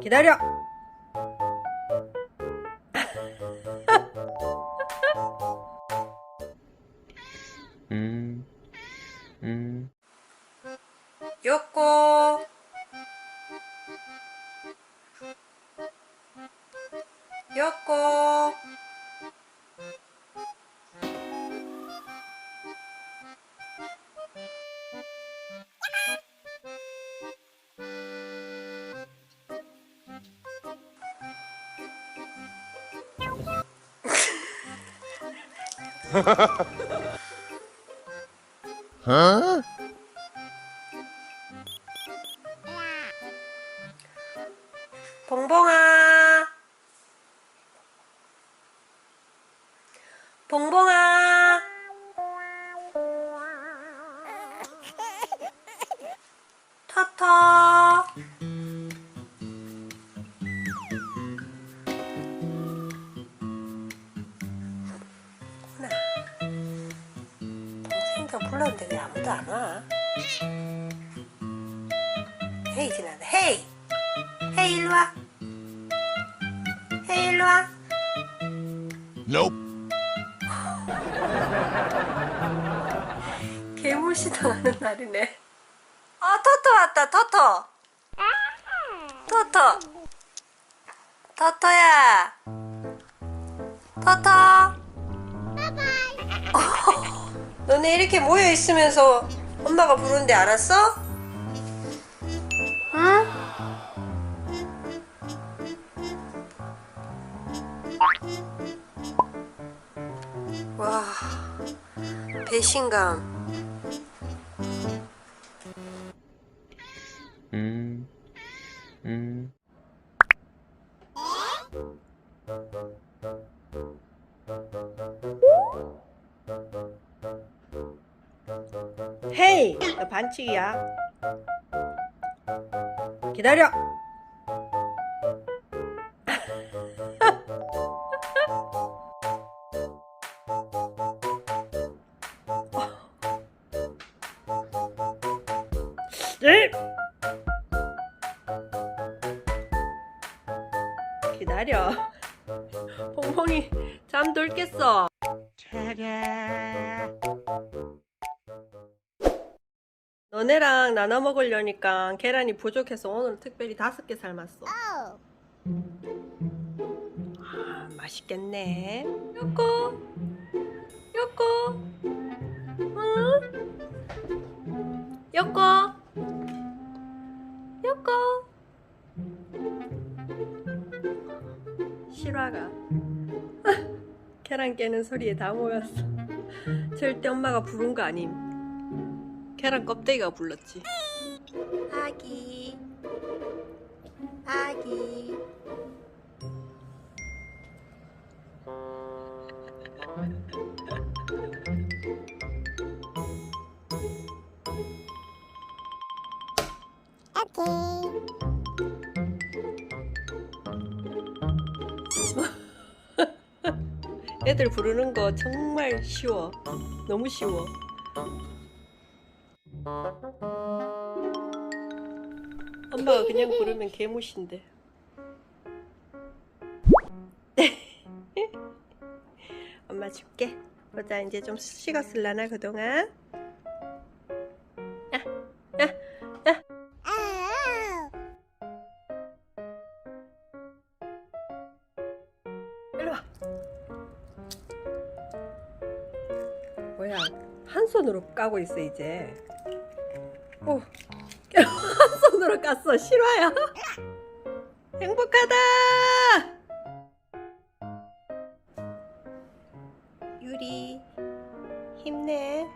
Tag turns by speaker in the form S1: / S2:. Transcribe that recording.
S1: 기다려.
S2: 음, 음.
S1: 요꼬. 요 꼬. 봉봉아. 봉봉아. 터터. 불렀는데 왜 아무도 안 와? 헤이 지나다. 헤이. 헤이 일로 와. 헤이 일로 와.
S2: Nope.
S1: 개무시 당하는 날이네. 아 토토 왔다 토토. 토토. 토토야. 토토. 너네 이렇게 모여 있으면서 엄마가 부르는데 알았어? 응? 와 배신감.
S2: 음, 음.
S1: 너 반칙이야. 기다려. 네. 기다려. 퐁퐁이 잠들겠어. 너네랑 나눠 먹으려니까 계란이 부족해서 오늘 특별히 다섯 개 삶았어. 아, 맛있겠네. 요코, 요코, 응? 요코, 요코. 실화가 계란 깨는 소리에 다 모였어. 절대 엄마가 부른 거 아님. 계란 껍데기가 불렀지. 아기, 아기. 애들 부르는 거 정말 쉬워. 너무 쉬워. 엄마가 그냥 부르면 개무신데. 엄마 줄게. 보자 이제 좀 식었을라나 그동안. 야. 일로 와. 뭐야? 한 손으로 까고 있어 이제. 오, 한 손으로 깠어. 실화야. 행복하다. 유리 힘내.